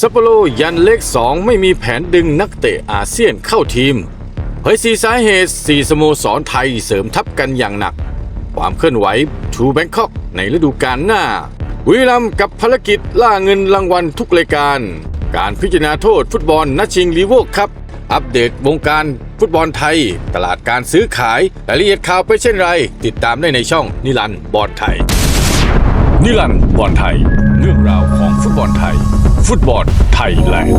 ซัปโปโรยันเล็ก 2 ไม่มีแผนดึงนักเตะอาเซียนเข้าทีมเผยสีสาเหตุ 4 สโมสรไทยเสริมทัพกันอย่างหนัก ความเคลื่อนไหวทูแบงคอกในฤดูกาลหน้าบุรีรัมกับภารกิจล่าเงินรางวัลทุกรายการ การพิจารณาโทษฟุตบอลนัดชิงลีโวครับ อัปเดตวงการฟุตบอลไทย ตลาดการซื้อขายรายละเอียดข่าวเป็นเช่นไร ติดตามได้ในช่องนิรันบอลไทย นิรันบอลไทย เรื่องราวของฟุตบอลไทย ฟุตบอลไทยแลนด์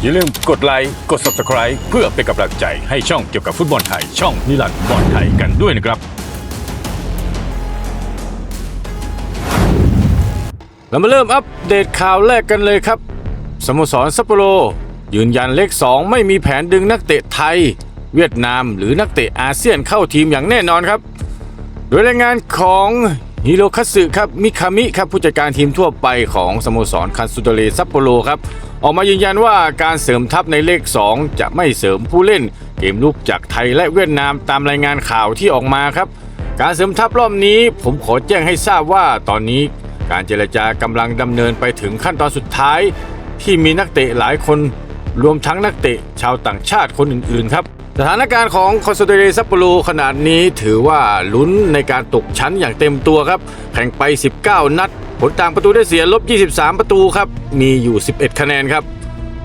อย่าลืมกดไลค์ กด subscribe เพื่อเป็นกำลังใจให้ช่องเกี่ยวกับฟุตบอลไทย ช่องนิรันดร์บอลไทยกันด้วยนะครับ เรามาเริ่มอัปเดตข่าวแรกกันเลยครับ สโมสรซัปโปโร ยืนยันเลข 2 ไม่มีแผนดึงนักเตะไทย เวียดนามหรือนักเตะอาเซียนเข้าทีมอย่างแน่นอนครับ โดยรายงานของฮิโรคัตสึครับมิคามิครับผู้จัดการทีมทั่วไปของสโมสรคันซูโตเรซัปโปโรครับออกมายืนยันว่าการเสริมทัพในเลข 2 จะไม่เสริมผู้เล่น เกมลุกจากไทยและเวียดนามตามรายงานข่าวที่ออกมาครับ การเสริมทัพรอบนี้ผมขอแจ้งให้ทราบว่าตอนนี้การเจรจากำลังดำเนินไปถึงขั้นตอนสุดท้าย ที่มีนักเตะหลายคน รวมทั้งนักเตะชาวต่างชาติคนอื่นๆครับ สถานการณ์ของคอนโซเดเรซัปโปโรขนาดนี้ถือว่าลุ้นในการตกชั้นอย่างเต็มตัวครับ แข่งไป 19 นัด ผลต่างประตูได้เสียลบ 23 ประตูครับ มีอยู่ 11 คะแนนครับ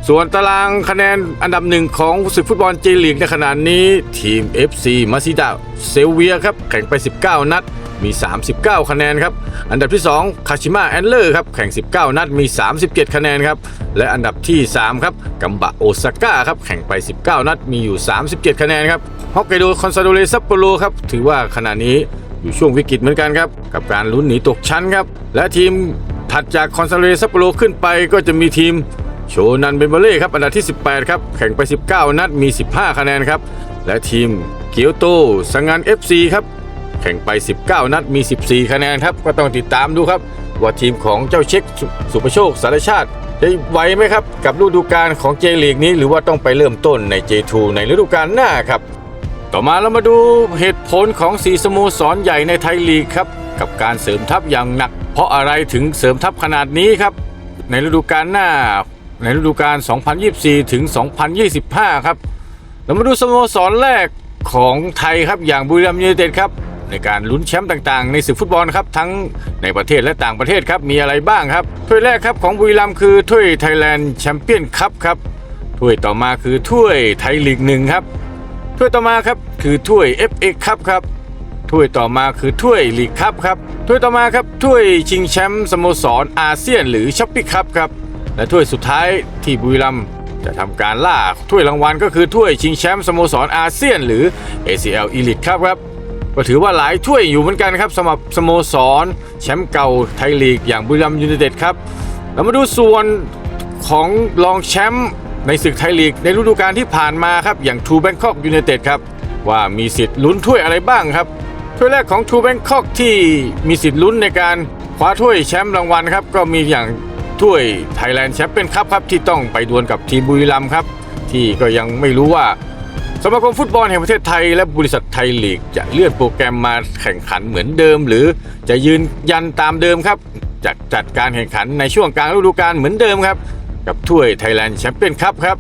ส่วนตารางคะแนนอันดับหนึ่งของศึกฟุตบอลเจลีกในขณะนี้ทีม FC มาซิดาเซลเวียครับ แข่งไป 19 นัด มี 39 คะแนนครับ อันดับที่ 2 คาชิมะแอนเลอร์ครับ แข่ง 19 นัด มี 37 คะแนนครับ และอันดับที่ 3 ครับกัมบะโอซาก้าครับ แข่งไป 19 นัด มีอยู่ 37 คะแนนครับ ฮอกไกโดคอนซาโดเรซัปโปโรครับ ถือว่าขณะนี้อยู่ช่วงวิกฤตเหมือนกันครับ กับการลุ้นหนีตกชั้นครับ และทีมถัดจากคอนซาโดเรซัปโปโรขึ้นไปก็จะมีทีมโชนันเบเบเล่ครับ อันดับที่ 18 ครับ แข่งไป 19 นัด มี 15 คะแนนครับ และทีมเกียวโตสังงาน FC ครับ แข่งไป 19 นัดมี 14 คะแนนครับก็ต้องติดตามดูครับ ว่าทีมของเจ้าเช็คสุสุประโชคสารชาติจะไหวไหมครับกับฤดูกาลของเจลีกนี้หรือว่าต้องไปเริ่มต้นใน J2 ในฤดูกาลหน้าครับ ต่อมาเรามาดูเหตุผลของสีสโมสรใหญ่ในไทยลีกครับกับการเสริมทัพอย่างหนัก เพราะอะไรถึงเสริมทัพขนาดนี้ครับ ในฤดูกาลหน้า ในฤดูกาล 2024 ถึง 2025 ครับเรามาดูสโมสรแรกของไทยครับอย่างบุรีรัมย์ยูไนเต็ดครับ ในการลุ้นแชมป์ต่างๆ ในศึกฟุตบอลครับทั้งในประเทศและต่างประเทศครับมีอะไรบ้างครับถ้วยแรกครับของบุรีรัมย์คือถ้วยไทยแลนด์แชมเปี้ยนคัพครับถ้วยต่อมาคือถ้วยไทยลีกหนึ่งครับถ้วยต่อมาครับคือถ้วย FA คัพครับถ้วยต่อมาคือถ้วยลีกคัพครับถ้วยต่อมาครับถ้วยชิงแชมป์สโมสรอาเซียนหรือช็อปปี้คัพครับและถ้วยสุดท้ายที่บุรีรัมย์จะทำการล่าถ้วยรางวัลก็คือถ้วยชิงแชมป์สโมสรอาเซียนหรือ ACL Elite ครับครับ ก็ถือว่าหลายถ้วยอยู่เหมือนกันครับสำหรับสโมสรแชมป์เก่าไทยลีกอย่างบุรีรัมย์ยูไนเต็ดครับเรามาดูส่วนของรองแชมป์ในศึกไทยลีกในฤดูกาลที่ผ่านมาครับอย่างทูแบงคอกยูไนเต็ดครับว่ามีสิทธิ์ลุ้นถ้วยอะไรบ้างครับถ้วยแรกของทูแบงคอกที่มีสิทธิ์ลุ้นในการคว้าถ้วยแชมป์รางวัลครับก็มีอย่างถ้วยไทยแลนด์แชมเปี้ยนคัพครับที่ต้องไปดวลกับทีมบุรีรัมย์ครับที่ก็ยังไม่รู้ว่า สมาคมฟุตบอลแห่งประเทศไทย และบริษัทไทยลีก จะเลื่อนโปรแกรมมาแข่งขันเหมือนเดิม หรือจะยืนยันตามเดิมครับจัดจัดการแข่งขันในช่วงกลางฤดูกาลเหมือนเดิมครับ กับถ้วยไทยแลนด์แชมเปี้ยนคัพครับ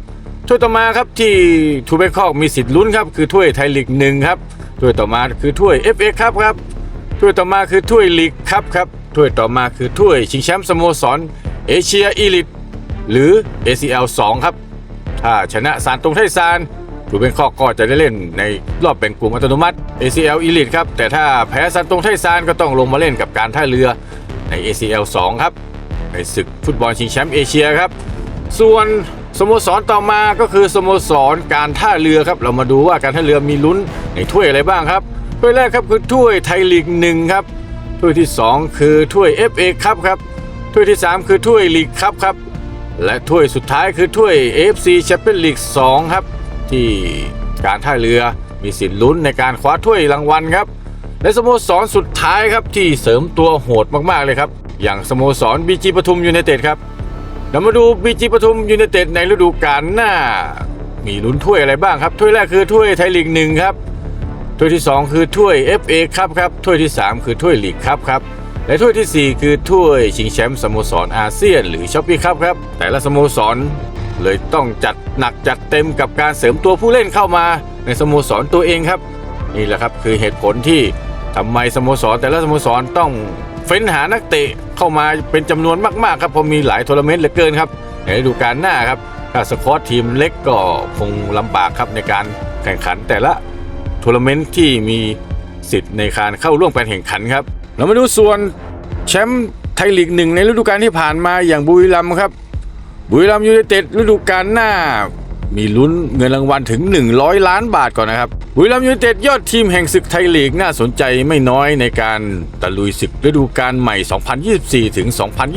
ถ้วยต่อมาครับที่ทูเบคอกมีสิทธิ์ลุ้นครับคือถ้วยไทยลีกหนึ่งครับถ้วยต่อมาคือถ้วย FA ครับครับถ้วยต่อมาคือถ้วยลีกคัพครับถ้วยต่อมาคือถ้วยชิงแชมป์สโมสรเอเชียอีลิตหรือ ACL 2 ครับ ถ้าชนะซานตรงไทซาน ทูเบนคอกก็จะได้เล่นในรอบแบ่งกลุ่มอัตโนมัติ ACL Elite ครับ แต่ถ้าแพ้ซานตรงไทซานก็ต้องลงมาเล่นกับการท่าเรือใน ACL 2 ครับ ในศึกฟุตบอลชิงแชมป์เอเชียครับ ส่วนสโมสรต่อมาก็คือสโมสรการท่าเรือครับ เรามาดูว่าการท่าเรือมีลุ้นในถ้วยอะไรบ้างครับถ้วยแรกครับคือถ้วยไทยลีกหนึ่งครับถ้วยที่ 2 คือถ้วย FA ครับครับถ้วยที่ 3 คือถ้วยลีกครับครับและถ้วยสุดท้ายคือถ้วย AFC Champions League 2 ครับ ที่การท่าเรือมีสิทธิ์ลุ้นในการคว้าถ้วยรางวัลครับ และสโมสรสุดท้ายครับที่เสริมตัวโหดมากๆเลยครับ อย่างสโมสรบีจีปทุมยูไนเต็ดครับเรามาดูบีจีปทุมยูไนเต็ดในฤดูกาลหน้า มีลุ้นถ้วยอะไรบ้างครับ ถ้วยแรกคือถ้วยไทยลีกหนึ่งครับ ถ้วยที่ 2 คือถ้วย FA ครับครับ ถ้วยที่ 3 คือถ้วยลีกครับครับและถ้วยทีสี่4 คือถ้วยชิงแชมป์สโมสรอาเซียน หรือช็อปปี้ครับครับ แต่ละสโมสร เลยต้องจัดหนักจัดเต็มกับการเสริมตัวผู้เล่นเข้ามาในสโมสรตัวเองครับ นี่แหละครับคือเหตุผลที่ทำไมสโมสรแต่ละสโมสรต้องเฟ้นหานักเตะเข้ามาเป็นจำนวนมากๆครับเพราะมีหลายทัวร์นาเมนต์เหลือเกินครับในฤดูกาลหน้าครับถ้าสควอตทีมเล็กก็คงลำบากครับในการแข่งขันแต่ละทัวร์นาเมนต์ที่มีสิทธิ์ในการเข้าร่วมการแข่งขันครับเรามาดูส่วนแชมป์ไทยลีกหนึ่งในฤดูกาลที่ผ่านมาอย่างบุรีรัมย์ครับ บุรีรัมยูไนเต็ดฤดูกาลหน้า มีลุ้นเงินรางวัลถึง 100 ล้านบาทก่อนนะครับ บุรีรัมย์ยูไนเต็ดยอดทีมแห่งศึกไทยลีกน่าสนใจไม่น้อยในการตะลุยศึกฤดูกาลใหม่ 2024 ถึง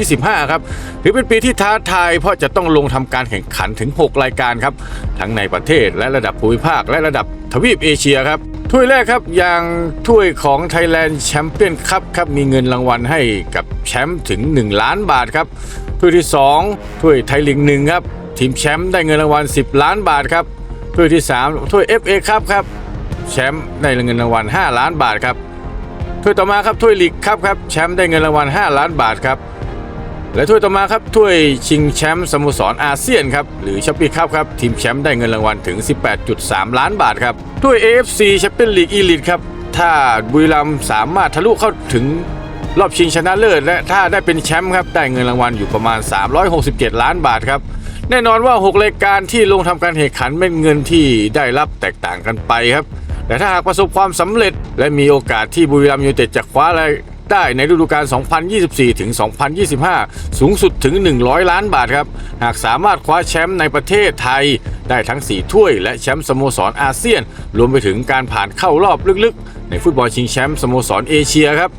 2025 ครับถือเป็นปีที่ท้าทายเพราะจะต้องลงทำการแข่งขันถึง 6 รายการครับ ทั้งในประเทศและระดับภูมิภาคและระดับทวีปเอเชียครับถ้วยแรกครับอย่างถ้วยของ Thailand Champion Cup ครับมีเงินรางวัลให้กับแชมป์ถึง 1 ล้านบาทครับ ถ้วยที่ 2 ถ้วยไทยลีกหนึ่งครับ ทีมแชมป์ได้เงินรางวัล 10 ล้านบาทครับ ถ้วยที่ 3 ถ้วย FA ครับครับ แชมป์ได้เงินรางวัล 5 ล้านบาทครับ ถ้วยต่อมาครับถ้วยลีกครับครับ แชมป์ได้เงินรางวัล 5 ล้านบาทครับ และถ้วยต่อมาครับ ถ้วยชิงแชมป์สโมสรอาเซียนครับ หรือช้อปปี้ครับครับ ทีมแชมป์ได้เงินรางวัลถึง 18.3 ล้านบาทครับ ถ้วย AFC แชมเปี้ยนลีกอีลิทครับ ถ้าบุรีรัมย์สามารถทะลุเข้าถึง รอบชิงชนะเลิศและถ้าได้เป็นแชมป์ครับได้เงินรางวัลอยู่ประมาณ 367 ล้านบาทครับแน่นอนว่า 6 รายการที่ลงทำการแข่งขันเป็นเงินที่ได้รับแตกต่างกันไปครับ แต่ถ้าหากประสบความสำเร็จ และมีโอกาสที่บุรีรัมย์ยูไนเต็ดจะคว้ารายได้ในฤดูกาล 2024 ถึง 2025 สูงสุดถึง 100 ล้านบาทครับ หากสามารถคว้าแชมป์ในประเทศไทย ได้ทั้ง 4 ถ้วย และแชมป์สโมสรอาเซียน รวมไปถึงการผ่านเข้ารอบลึกๆ ในฟุตบอลชิงแชมป์สโมสรเอเชียครับ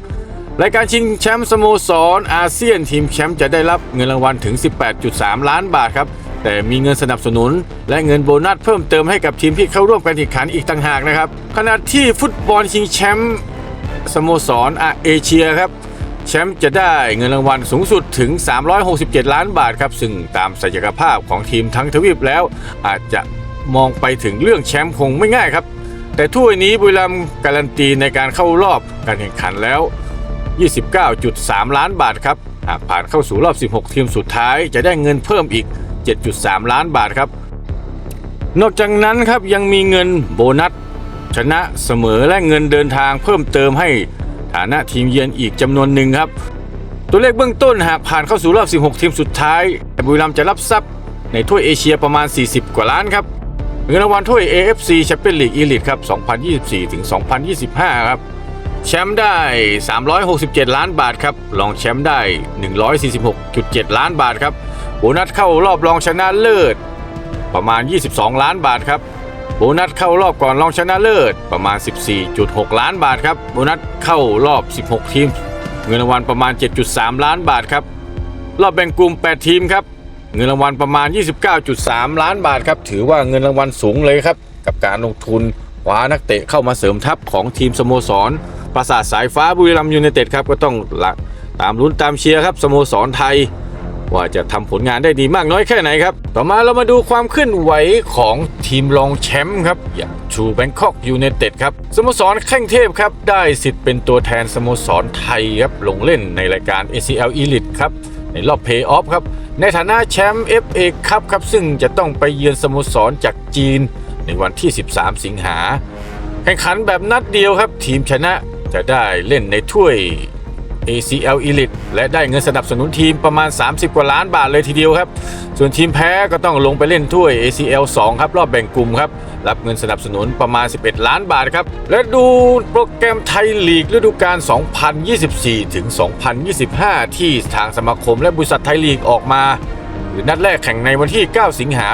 รายการชิงแชมป์สโมสรอาเซียนทีมแชมป์จะได้รับเงินรางวัลถึง 18.3 ล้านบาทครับ แต่มีเงินสนับสนุน และเงินโบนัสเพิ่มเติมให้กับทีมที่เข้าร่วมการแข่งขันอีกต่างหากนะครับ ขณะที่ฟุตบอลชิงแชมป์สโมสรอาเอเชียครับแชมป์จะได้เงินรางวัลสูงสุดถึง 367 ล้านบาทครับ ซึ่งตามศักยภาพของทีมทั้งทวีปแล้ว อาจจะมองไปถึงเรื่องแชมป์คงไม่ง่ายครับ แต่ถ้วยนี้บุรีรัมย์การันตีในการเข้ารอบการแข่งขันแล้ว 29.3 ล้านบาทครับ หากผ่านเข้าสู่รอบ 16 ทีมสุดท้าย จะได้เงินเพิ่มอีก 7.3 ล้านบาทครับ นอกจากนั้นครับยังมีเงินโบนัส ชนะเสมอและเงินเดินทางเพิ่มเติมให้ฐานะทีมเยือนอีกจำนวนหนึ่งครับ ตัวเลขเบื้องต้นหากผ่านเข้าสู่รอบ 16 ทีมสุดท้ายบุรีรัมย์จะรับทรัพย์ในถ้วยเอเชียประมาณ 40 กว่าล้านครับเงินรางวัลถ้วย AFC Champions League Elite ครับ 2024 ถึง 2025 ครับ แชมป์ได้ 367 ล้านบาทครับรองแชมป์ได้ 146.7 ล้านบาทครับโบนัสเข้ารอบรองชนะเลิศ ประมาณ 22 ล้านบาทครับโบนัสเข้ารอบก่อนรองชนะเลิศประมาณ 14.6 ล้านบาทครับโบนัสเข้ารอบ 16 ทีม เงินรางวัลประมาณ 7.3 ล้านบาทครับรอบแบ่งกลุ่ม 8 ทีมครับเงินรางวัลประมาณ 29.3 ล้านบาทครับถือว่าเงินรางวัลสูงเลยครับกับการลงทุนคว้านักเตะเข้ามาเสริมทัพของทีมสโมสร ปราสาทสายฟ้าบุรีรัมยูไนเต็ดครับก็ต้องละตามลุ้นตามเชียร์ครับสโมสรไทย ว่าจะทำผลงานได้ดีมากน้อยแค่ไหนครับ ต่อมาเรามาดูความเคลื่อนไหวของทีมรองแชมป์ครับอย่างชูแบงคอกยูไนเต็ดครับสโมสรแข้งเทพครับได้สิทธิ์เป็นตัวแทนสโมสรไทยครับลงเล่นในรายการ ACL Elite ครับในรอบเพย์ออฟครับในฐานะแชมป์ FA ครับครับซึ่งจะต้องไปเยือนสโมสรจากจีนในวันที่ 13 สิงหาแข่งขันแบบนัดเดียวครับ ทีมชนะ จะได้เล่นในถ้วย ACL Elite และได้เงินสนับสนุนทีมประมาณ 30 กว่าล้านบาทเลยทีเดียวครับ ส่วนทีมแพ้ก็ต้องลงไปเล่นถ้วย ACL 2 ครับ รอบแบ่งกลุ่มครับ รับเงินสนับสนุนประมาณ 11 ล้านบาทครับ และดูโปรแกรมไทยลีกฤดูกาล 2024 ถึง 2025 ที่ทางสมาคมและบริษัทไทยลีกออกมาหรือนัดแรกแข่งในวันที่ 9 สิงหา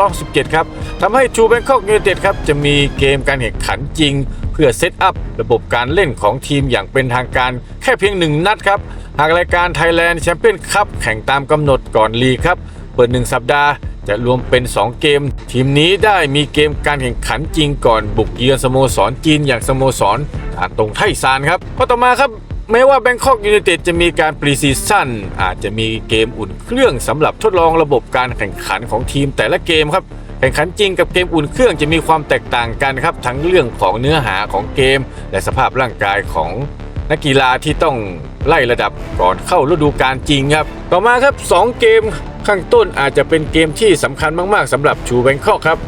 2567 ครับ ทำให้ชูแบงคอกยูไนเต็ดครับ จะมีเกมการแข่งขันจริง เพื่อเซตอัพระบบการเล่นของทีมอย่างเป็นทางการแค่เพียงหนึ่งนัดครับ หากรายการ Thailand Champion Cup แข่งตามกำหนดก่อนลีครับ เปิด 1 สัปดาห์จะรวมเป็น 2 เกม ทีมนี้ได้มีเกมการแข่งขันจริงก่อนบุกเยือนสโมสรจีนอย่างสโมสรทางตรงไทซานครับข้อต่อมาครับแม้ว่าแบงคอกยูไนเต็ดจะมีการปรีซีซั่นอาจจะมีเกมอุ่นเครื่องสำหรับทดลองระบบการแข่งขันของทีมแต่ละเกมครับ แข่งขันจริงกับเกมอุ่นเครื่องจะมีความแตกต่างกันครับ ทั้งเรื่องของเนื้อหาของเกม และสภาพร่างกายของนักกีฬาที่ต้องไล่ระดับก่อนเข้าฤดูกาลจริงครับ ต่อมาครับ 2 เกมข้างต้นอาจจะเป็นเกมที่สำคัญมากๆสำหรับชูแบงคอกครับ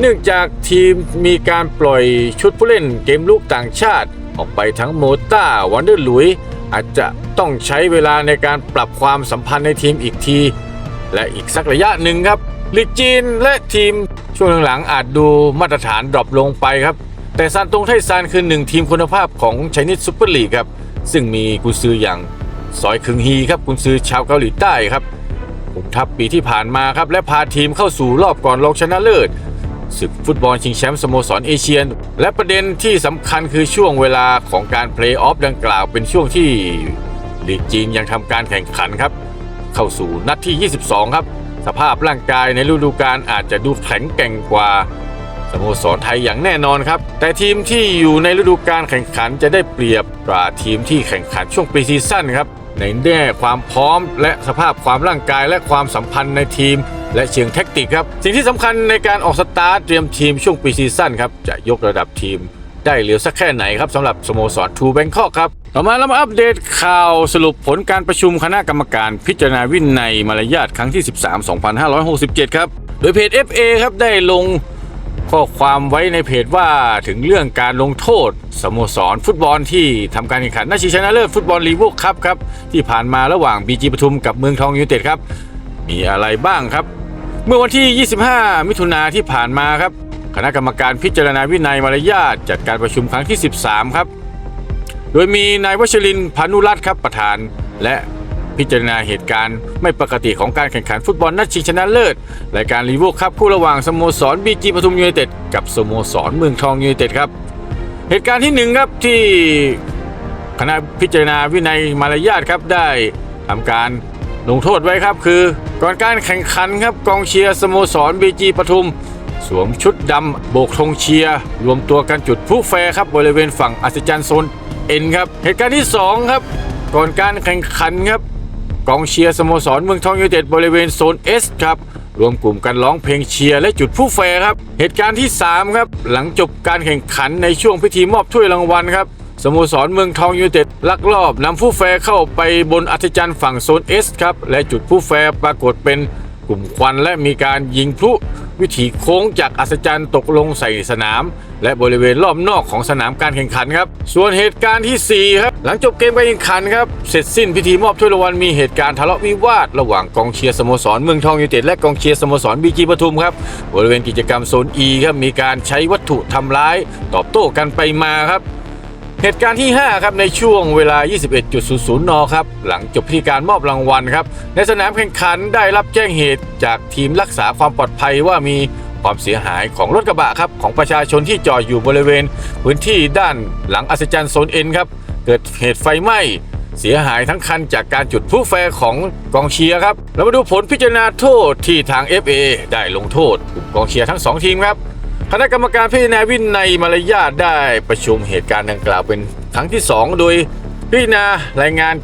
เนื่องจากทีมมีการปล่อยชุดผู้เล่นเกมลูกต่างชาติ ออกไปทั้งโมต้าวันเดอร์ลุยอาจจะต้องใช้เวลาในการปรับความสัมพันธ์ในทีมอีกที และอีกสักระยะหนึ่งครับ ลีกจีนและทีมช่วงหลังๆอาจดูมาตรฐานดรอปลงไปครับ แต่ซานตงไทซานคือหนึ่งทีมคุณภาพของไชนีสซูเปอร์ลีกครับ ซึ่งมีกุนซืออย่างซอยคึงฮีครับกุนซือชาวเกาหลีใต้ครับคุมทัพปีที่ผ่านมาครับ และพาทีมเข้าสู่รอบก่อนรองชนะเลิศศึกฟุตบอลชิงแชมป์สโมสรเอเชียและประเด็นที่สำคัญคือช่วงเวลาของการเพลย์ออฟดังกล่าวเป็นช่วงที่ลีกจีนยังทำการแข่งขันครับ เข้าสู่นัดที่ 22 ครับ สภาพร่างกายในฤดูกาลอาจจะดูแข็งแกร่งกว่าสโมสรไทยอย่างแน่นอนครับ แต่ทีมที่อยู่ในฤดูกาลแข่งขันจะได้เปรียบกว่าทีมที่แข่งขันช่วงปรีซีซั่นครับ ในแง่ความพร้อม และสภาพความร่างกายและความสัมพันธ์ในทีม และเชิงแท็กติกครับ สิ่งที่สำคัญในการออกสตาร์ทเตรียมทีมช่วงปรีซีซั่นครับจะยกระดับทีม ได้เหลือสักแค่ไหนครับสำหรับสโมสรทูแบงคอกครับ ต่อมาเรามาอัปเดตข่าวสรุปผลการประชุมคณะกรรมการพิจารณาวินัยมารยาทครั้งที่ 13 2567 ครับ โดยเพจ FA ครับได้ลงข้อความไว้ในเพจว่าถึงเรื่องการลงโทษสโมสรฟุตบอลที่ทำการแข่งขันนาชิงชนะเลิศฟุตบอลลีกครับครับ ที่ผ่านมาระหว่างบีจีปทุมกับเมืองทองยูไนเต็ดครับ มีอะไรบ้างครับ เมื่อวันที่ 25 มิถุนาที่ผ่านมาครับ คณะกรรมการพิจารณาวินัยมารยาทจัดการประชุมครั้งที่ 13 ครับ โดยมีนายวชรินพานุรัตน์ครับประธาน และพิจารณาเหตุการณ์ไม่ปกติของการแข่งขันฟุตบอลนัดชิงชนะเลิศรายการรีโวครับคู่ระหว่างสโมสรบีจีปทุมยูไนเต็ดกับสโมสรเมืองทองยูไนเต็ดครับเหตุการณ์ที่หนึ่งครับที่คณะพิจารณาวินัยมารยาทครับได้ทำการลงโทษไว้ครับ คือก่อนการแข่งขันครับกองเชียร์สโมสรบีจีปทุม สวมชุดดำโบกธงเชียร์ รวมตัวกันจุดพลุแฟร์ครับบริเวณฝั่งอัศจรรย์โซน เอ็นครับ เหตุการณ์ที่ 2 ครับ ก่อนการแข่งขันครับ กองเชียร์สโมสรเมืองทองยูไนเต็ดบริเวณโซน S ครับ รวมกลุ่มกันร้องเพลงเชียร์และจุดพลุแฟร์ครับ เหตุการณ์ที่ 3 ครับ หลังจบการแข่งขันในช่วงพิธีมอบถ้วยรางวัลครับสโมสรเมืองทองยูไนเต็ดลักลอบนำผู้แฟร์เข้าไปบนอัศจรรย์ฝั่งโซน S ครับ และจุดผู้แฟร์ปรากฏเป็นกลุ่มควันและมีการยิงพลุ วิถีโค้งจากอัศจรรย์ตกลงใส่สนาม และบริเวณรอบนอกของสนามการแข่งขันครับ ส่วนเหตุการณ์ทีสี่ 4 ครับ หลังจบเกมการแข่งขันครับ เสร็จสิ้นพิธีมอบถ้วยรางวัลมีเหตุการณ์ทะเลาะวิวาท ระหว่างกองเชียร์สโมสรเมืองทองยูไนเต็ดและกองเชียร์สโมสรบีจีปทุมครับ บริเวณกิจกรรมโซน E ครับ มีการใช้วัตถุทำร้าย ตอบโต้กันไปมาครับ เหตุการณ์ที่ 5 ครับ ในช่วงเวลา 21.00 น ครับ หลังจบพิธีการมอบรางวัลครับ ในสนามแข่งขันได้รับแจ้งเหตุจากทีมรักษาความปลอดภัยว่ามีความเสียหายของรถกระบะครับ ของประชาชนที่จอดอยู่บริเวณ พื้นที่ด้านหลังอัศจรรย์โซนเอ็นครับ เกิดเหตุไฟไหม้เสียหายทั้งคันจากการจุดพลุแฟร์ของกองเชียร์ครับเรามาดูผลพิจารณาโทษที่ทาง FA ได้ลงโทษกลุ่มกองเชียร์ทั้งสองทีมครับ คณะกรรมการพิจารณาวินัยมารยาทได้ประชุมเหตุการณ์ดังกล่าวเป็นครั้งที่ 2 โดยพิจารณารายงาน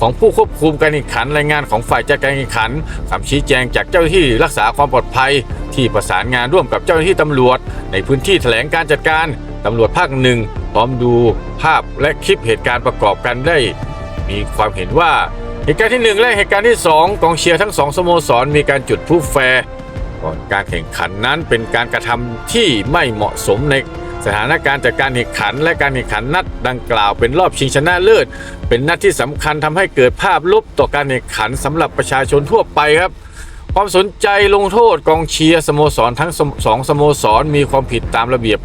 ของผู้ควบคุมการแข่งขันรายงานของฝ่ายจัดการแข่งขันคำชี้แจงจากเจ้าหน้าที่รักษาความปลอดภัย ที่ประสานงานร่วมกับเจ้าหน้าที่ตำรวจ ในพื้นที่แถลงการจัดการตำรวจภาคหนึ่งพร้อมดูภาพและคลิปเหตุการณ์ประกอบกันได้ มีความเห็นว่าเหตุการณ์ที่หนึ่งและเหตุการณ์ที่สองกองเชียร์ทั้งสองสโมสรมีการจุดพลุแฟร์ ก่อนการแข่งขันนั้นเป็นการกระทำที่ไม่เหมาะสมในสถานการณ์จากการแข่งขันและการแข่งขันนัดดังกล่าวเป็นรอบชิงชนะเลิศ เป็นนัดที่สำคัญทำให้เกิดภาพลบต่อการแข่งขันสำหรับประชาชนทั่วไปครับ ความสนใจลงโทษกองเชียร์สโมสรทั้งสมสองสโมสรมีความผิดตามระเบียบ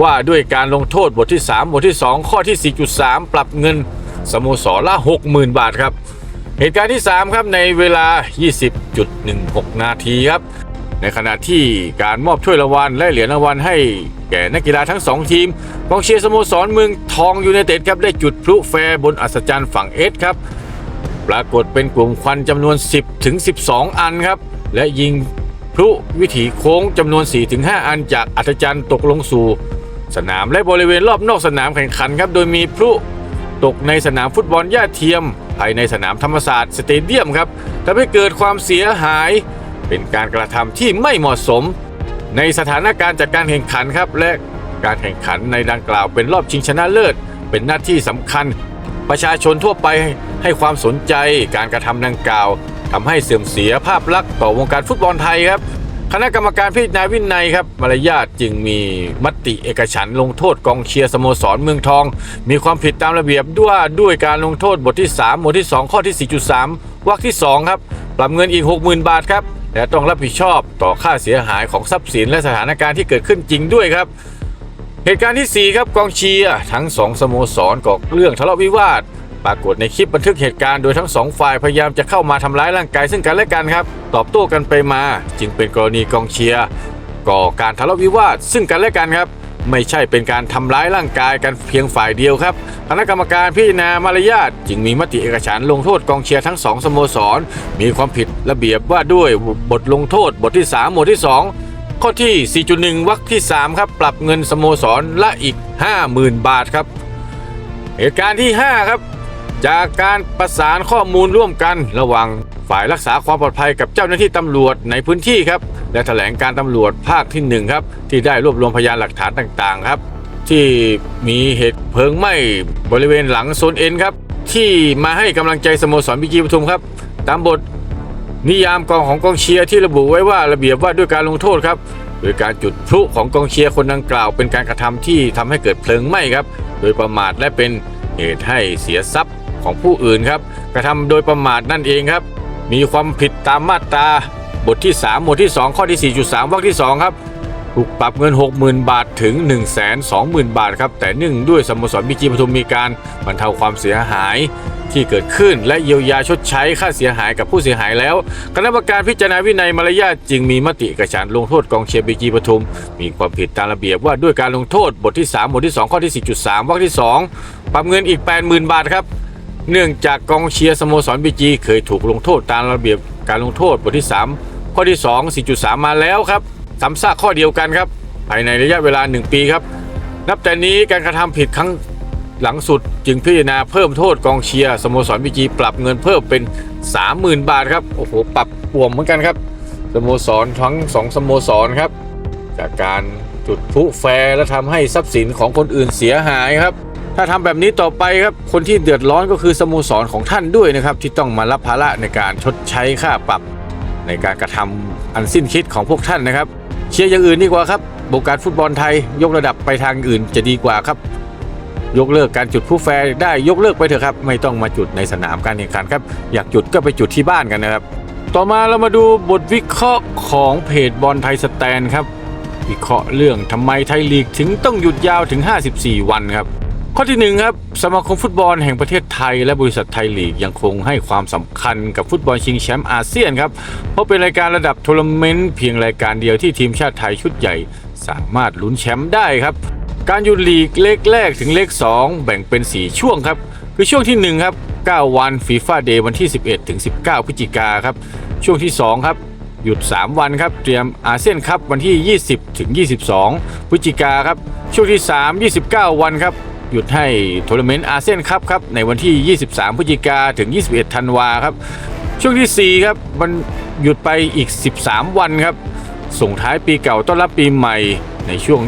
ว่าด้วยการลงโทษบทที่ 3 บทที่ 2 ข้อที่ 4.3 ปรับเงินสโมสรละ 60,000 บาทครับ เหตุการณ์ที่ 3 ครับในเวลา 20.16 นาทีครับ ในขณะที่การมอบถ้วยรางวัลและเหรียญรางวัลให้แก่นักกีฬาทั้ง 2 ทีมกองเชียร์สโมสรเมืองทองยูไนเต็ดครับได้จุดพลุแฟร์บนอัศจรรย์ฝั่งเอสครับ ปรากฏเป็นกลุ่มควันจำนวน 10ถึง12 อันครับ และยิงพลุวิถีโค้งจำนวน4ถึง5อันจากอัศจรรย์ตกลงสู่ สนามและบริเวณรอบนอกสนามแข่งขันครับ โดยมีพลุตกในสนามฟุตบอลหญ้าเทียม ภายในสนามธรรมศาสตร์สเตเดียมครับทำให้เกิดความเสียหาย เป็นการกระทำที่ไม่เหมาะสม ในสถานการณ์จากการแข่งขันครับ และการแข่งขันในดังกล่าวเป็นรอบชิงชนะเลิศ เป็นหน้าที่สำคัญ ประชาชนทั่วไปให้ความสนใจการกระทำดังกล่าวทำให้เสื่อมเสียภาพลักษณ์ต่อวงการฟุตบอลไทยครับคณะกรรมการพิจารณาวินัยครับมารยาทจึงมีมติเอกฉันลงโทษกองเชียร์สโมสรเมืองทอง มีความผิดตามระเบียบด้วยด้วยการลงโทษบทที่ 3 หมวดที่ 2 ข้อที่ 4.3 วรรคที่ 2 ครับ ปรับเงินอีก 60,000 บาทครับ และต้องรับผิดชอบต่อค่าเสียหายของทรัพย์สินและสถานการณ์ที่เกิดขึ้นจริงด้วยครับ เหตุการณ์ที่ 4 ครับกองเชียร์ทั้ง 2 สโมสรก่อเรื่องทะเลาะวิวาท ปรากฏในคลิปบันทึกเหตุการณ์โดยทั้งสองฝ่ายพยายามจะเข้ามาทำร้ายร่างกายซึ่งกันและกันครับ ตอบโต้กันไปมา จึงเป็นกรณีกองเชียร์ก่อการทะเลาะวิวาทซึ่งกันและกันครับ ไม่ใช่เป็นการทำร้ายร่างกายกันเพียงฝ่ายเดียวครับ คณะกรรมการพิจารณามารยาทจึงมีมติเอกฉันลงโทษกองเชียร์ทั้งสองสโมสร มีความผิดระเบียบว่าด้วยบทลงโทษบทที่ 3 หมวดที่ 2 ข้อที่ 4.1 วรรคที่ 3 ครับ ปรับเงินสโมสรละอีก 50,000 บาทครับ เหตุการณ์ที่ 5 ครับ จากการประสานข้อมูลร่วมกันระหว่างฝ่ายรักษาความปลอดภัยกับเจ้าหน้าที่ตำรวจในพื้นที่ครับ และแถลงการตำรวจภาคที่ 1 ครับ ที่ได้รวบรวมพยานหลักฐานต่างๆ ครับ ที่มีเหตุเพลิงไหม้บริเวณหลังโซนเอ็นครับ ที่มาให้กำลังใจสโมสรบีจีปทุมครับ ตามบทนิยามกองของกองเชียร์ที่ระบุไว้ว่าระเบียบว่าด้วยการลงโทษครับโดยการจุดพลุของกองเชียร์คนดังกล่าว เป็นการกระทำที่ทำให้เกิดเพลิงไหม้ครับ โดยประมาทและเป็นเหตุให้เสียทรัพย์ของผู้อื่นครับ กระทำโดยประมาทนั่นเองครับ มีความผิดตามมาตรา บทที่ 3 หมวดที่ 2 ข้อที่ 4.3วรรคที่ 2 ครับถูกปรับเงิน 60,000 บาทถึง 120,000 บาทครับ แต่เนื่องด้วยสโมสรบีจีปทุมมีการบรรเทาความเสียหายที่เกิดขึ้นและเยียวยาชดใช้ค่าเสียหายกับผู้เสียหายแล้ว คณะกรรมการพิจารณาวินัยมารยาทจึงมีมติเอกฉันลงโทษกองเชียร์บีจีปทุม มีความผิดตามระเบียบว่าด้วยการลงโทษบทที่3หมวดที่ 2 ข้อที่ 4.3วรรคที่ 2 ปรับเงินอีก 80,000 บาทครับ เนื่องจากกองเชียร์สโมสรบีจีเคยถูกลงโทษตามระเบียบการลงโทษบทที่ 3 ข้อที่ 2 4.3 มาแล้วครับซ้ำซากข้อเดียวกันครับภายในระยะเวลา 1 ปีครับ นับแต่นี้การกระทำผิดครั้งหลังสุดจึงพิจารณาเพิ่มโทษกองเชียร์สโมสรบีจีปรับเงินเพิ่มเป็น 30,000 บาทครับโอ้โหปรับปวมเหมือนกันครับสโมสรทั้งสองสโมสรครับ จากการจุดพลุแฟร์และทำให้ทรัพย์สินของคนอื่นเสียหายครับ ถ้าทำแบบนี้ต่อไปครับ คนที่เดือดร้อนก็คือสโมสรของท่านด้วยนะครับ ที่ต้องมารับภาระในการชดใช้ค่าปรับ ในการกระทำอันสิ้นคิดของพวกท่านนะครับ เชียร์อย่างอื่นดีกว่าครับวงการฟุตบอลไทยยกระดับไปทางอื่นจะดีกว่าครับ ยกเลิกการจุดพลุแฟร์ได้ยกเลิกไปเถอะครับ ไม่ต้องมาจุดในสนามการแข่งขันครับ อยากจุดก็ไปจุดที่บ้านกันนะครับ ต่อมาเรามาดูบทวิเคราะห์ของเพจบอลไทยสแตนครับ วิเคราะห์เรื่องทำไมไทยลีกถึงต้องหยุดยาวถึง 54 วันครับ ข้อที่หนึ่งครับ สมาคมฟุตบอลแห่งประเทศไทย และบริษัทไทยลีกยังคงให้ความสำคัญกับฟุตบอลชิงแชมป์อาเซียนครับ เพราะเป็นรายการระดับทัวร์นาเมนต์เพียงรายการเดียวที่ทีมชาติไทยชุดใหญ่ สามารถลุ้นแชมป์ได้ครับ การหยุดลีกเลขแรกถึงเลข 2 แบ่งเป็น 4 ช่วงครับ คือช่วงที่ 1 ครับ 9 วันฟีฟ่าเดย์วันที่ 11 ถึง 19 พฤศจิกาครับ ช่วงที่ 2 ครับหยุด 3 วันครับ เตรียมอาเซียนคัพวันที่ 20 ถึง 22 พฤศจิกาครับ ช่วงที่ 3 29 วันครับ หยุดให้ทัวร์นาเมนต์อาเซียนคัพครับในวันที่ 23 พฤศจิกาถึง 21 ธันวาครับ ช่วงที่ 4 ครับมันหยุดไปอีก 13 วันครับ ส่งท้ายปีเก่าต้อนรับปีใหม่ในช่วง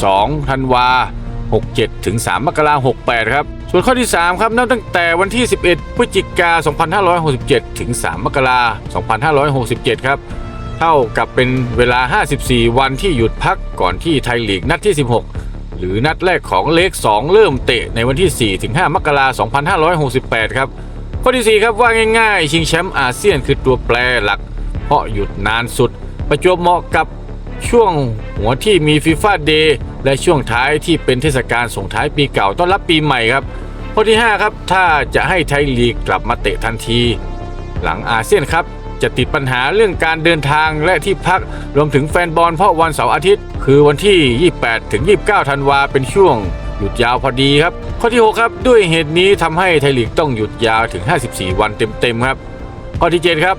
22 ธันวา 67 ถึง 3 มกราคม 68 ครับ ส่วนข้อที่ 3 ครับนับตั้งแต่วันที่ 11 พฤศจิกา 2567 ถึง 3 มกราคม 2567 ครับ เท่ากับเป็นเวลา 54 วันที่หยุดพักก่อนที่ไทยลีกนัดที่ 16 หรือนัดแรกของเลข 2 เริ่มเตะในวันที่4ถึง5มกราคม 2568 ครับ ข้อที่ 4 ครับว่าง่ายๆ ชิงแชมป์อาเซียนคือตัวแปรหลัก เพราะหยุดนานสุด ประจวบเหมาะกับช่วงหัวที่มีฟีฟ่าเดย์และช่วงท้ายที่เป็นเทศกาลส่งท้ายปีเก่าต้อนรับปีใหม่ครับ ข้อที่ 5 ครับ ถ้าจะให้ไทยลีกกลับมาเตะทันที หลังอาเซียนครับ จะติดปัญหาเรื่องการเดินทางและที่พักรวมถึงแฟนบอลเพราะวันเสาร์อาทิตย์ คือวันที่ 28 ถึง 29 ธันวาเป็นช่วงหยุดยาวพอดีครับ ข้อที่ 6 ครับ ด้วยเหตุนี้ทำให้ไทยลีกต้องหยุดยาวถึง 54 วันเต็มๆครับ ข้อที่ 7 ครับ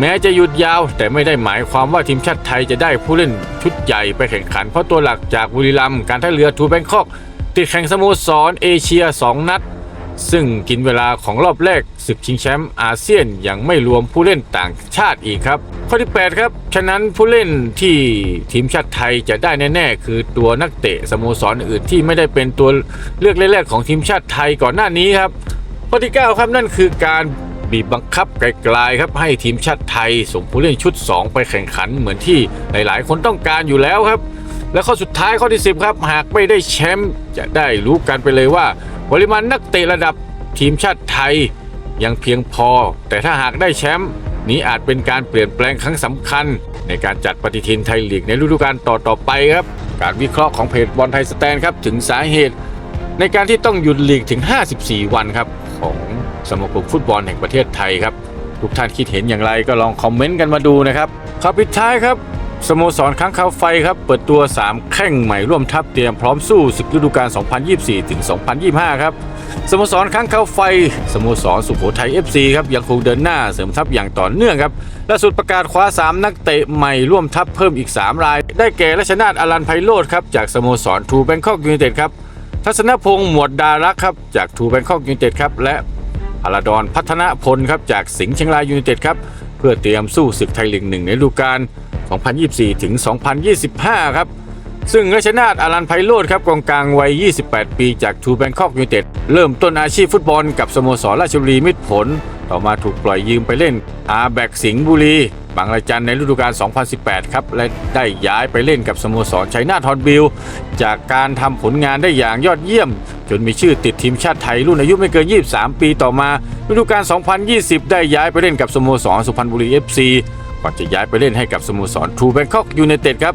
แม้จะหยุดยาวแต่ไม่ได้หมายความว่าทีมชาติไทยจะได้ผู้เล่นชุดใหญ่ไปแข่งขัน เพราะตัวหลักจากบุรีรัมย์การท่าเรือทูแบงคอก ติดแข่งสโมสรเอเชีย 2 นัด ซึ่งกินเวลาของรอบแรกศึกชิงแชมป์อาเซียนยังไม่รวมผู้เล่นต่างชาติอีกครับ ข้อที่ 8 ครับ ฉะนั้นผู้เล่นที่ทีมชาติไทยจะได้แน่ ๆ คือตัวนักเตะสโมสรอื่นที่ไม่ได้เป็นตัวเลือกแรกๆของทีมชาติไทยก่อนหน้านี้ครับ ข้อที่ 9 ครับนั่นคือการบีบบังคับไกลๆครับให้ทีมชาติไทยส่งผู้เล่นชุด 2 ไปแข่งขันเหมือนที่หลายๆ คนต้องการอยู่แล้วครับ และข้อสุดท้ายข้อที่ 10 ครับ หากไม่ได้แชมป์จะได้รู้กันไปเลยว่า ปริมาณนักเตะระดับทีมชาติไทยยังเพียงพอ แต่ถ้าหากได้แชมป์นี้อาจเป็นการเปลี่ยนแปลงครั้งสำคัญ ในการจัดปฏิทินไทยลีกในฤดูกาลต่อๆไปครับ การวิเคราะห์ของเพจบอลไทยสแตนครับถึงสาเหตุ ในการที่ต้องหยุดลีกถึง 54 วันครับ ของสมาคมฟุตบอลแห่งประเทศไทยครับ ทุกท่านคิดเห็นอย่างไรก็ลองคอมเมนต์กันมาดูนะครับข่าวปิดท้ายครับ สโมสรค้างคาวไฟครับ เปิดตัว 3 แข้งใหม่ร่วมทัพเตรียมพร้อมสู้ศึกฤดูกาล 2024 ถึง 2025 ครับ สโมสรค้างคาวไฟ สโมสรสุโขทัย FC ครับยังคงเดินหน้าเสริมทัพอย่างต่อเนื่องครับล่าสุดประกาศคว้า 3 นักเตะใหม่ร่วมทัพเพิ่มอีก 3 ราย ได้แก่รัชนาทอลันไพโรธครับจากสโมสรทูแบงคอกยูไนเต็ดครับทัศนพงษ์หมวดดารักษ์ครับจากทูแบงคอกยูไนเต็ดครับและพาราดอนพัฒนพลครับจากสิงห์เชียงรายยูไนเต็ดครับเพื่อเตรียมสู้ศึกไทยลีกหนึ่งในฤดูกาล2024 2024 ถึง 2025 ครับ ซึ่งรัชนาทอารันไพโรธครับกองกลางวัย 28 ปีจากทูแบงคอกยูไนเต็ดเริ่มต้นอาชีพฟุตบอลกับสโมสรราชบุรีมิตรผล ต่อมาถูกปล่อยยืมไปเล่นอาแบกสิงห์บุรี บางระจันในฤดูกาล 2018 ครับ และได้ย้ายไปเล่นกับสโมสรชัยนาทฮอนบิล จากการทำผลงานได้อย่างยอดเยี่ยม จนมีชื่อติดทีมชาติไทยรุ่นอายุไม่เกิน 23 ปีต่อมาฤดูกาล 2020 ได้ย้ายไปเล่นกับสโมสรสุพรรณบุรี FC ก่อนจะย้ายไปเล่นให้กับสโมสรทูแบงคอกยูไนเต็ดครับ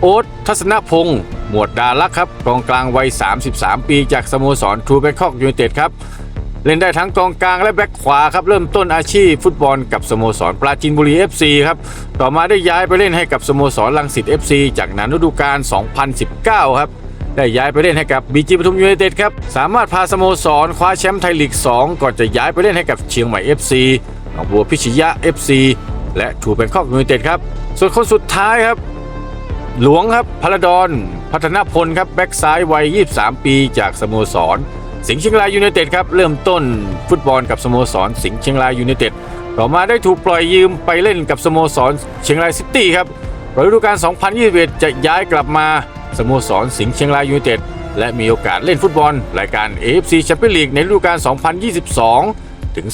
โอ๊ตทัศนพงศ์หมวดดาลักครับกองกลางวัย 33 ปีจากสโมสรทูแบงคอกยูไนเต็ดครับเล่นได้ทั้งกองกลางและแบ็คขวาครับเริ่มต้นอาชีพฟุตบอลกับสโมสรปราจีนบุรี FC ครับต่อมาได้ย้ายไปเล่นให้กับสโมสรลังสิต FC จากนั้นฤดูกาล 2019 ครับได้ย้ายไปเล่นให้กับบีจีปทุมยูไนเต็ดครับสามารถพาสโมสรคว้าแชมป์ไทยลีก 2 ก่อนจะย้ายไปเล่นให้กับเชียงใหม่ FC หนองบัวพิชยะ FC และทูกแบงคอกยูไนเต็ดครับ ส่วนคนสุดท้ายครับ หลวงครับพลดอนพัฒนพลครับแบ็กซ้ายวัย 23 ปีจากสโมสร สิงห์เชียงรายยูไนเต็ดครับเริ่มต้นฟุตบอลกับสโมสร สิงห์เชียงรายยูไนเต็ดต่อมาได้ถูกปล่อยยืมไปเล่นกับสโมสรเชียงรายซิตี้ครับฤดูกาล 2021 จะย้ายกลับมาสโมสรสิงห์เชียงรายยูไนเต็ดและมีโอกาสเล่นฟุตบอล รายการ AFC แชมเปี้ยนลีกในฤดูกาล 2022 ถึง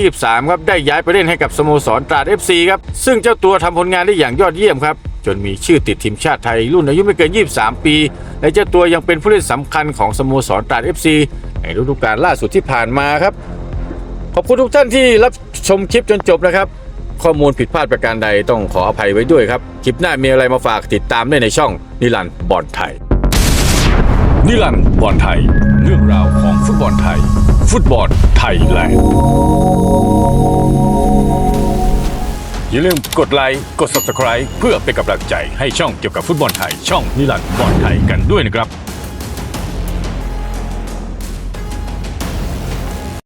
2023 ครับได้ย้ายไปเล่นให้กับสโมสรตราด FC ครับซึ่งเจ้าตัวทำผลงานได้อย่างยอดเยี่ยมครับจนมีชื่อติดทีมชาติไทยรุ่นอายุไม่เกิน 23 ปี และเจ้าตัวยังเป็นผู้เล่นสำคัญของสโมสรตราด FC ในฤดูกาลล่าสุดที่ผ่านมาครับ ขอบคุณทุกท่านที่รับชมคลิปจนจบนะครับ ข้อมูลผิดพลาดประการใดต้องขออภัยไว้ด้วยครับ คลิปหน้ามีอะไรมาฝากติดตามได้ในช่องนิรันบอลไทย นิรันบอลไทย เรื่องราวของฟุตบอลไทย ฟุตบอลไทยแลนด์ อย่าลืมกดไลค์ กด subscribe เพื่อเป็นกำลังใจให้ช่องเกี่ยวกับฟุตบอลไทยช่องนิลันดร์บอลไทยกันด้วยนะครับ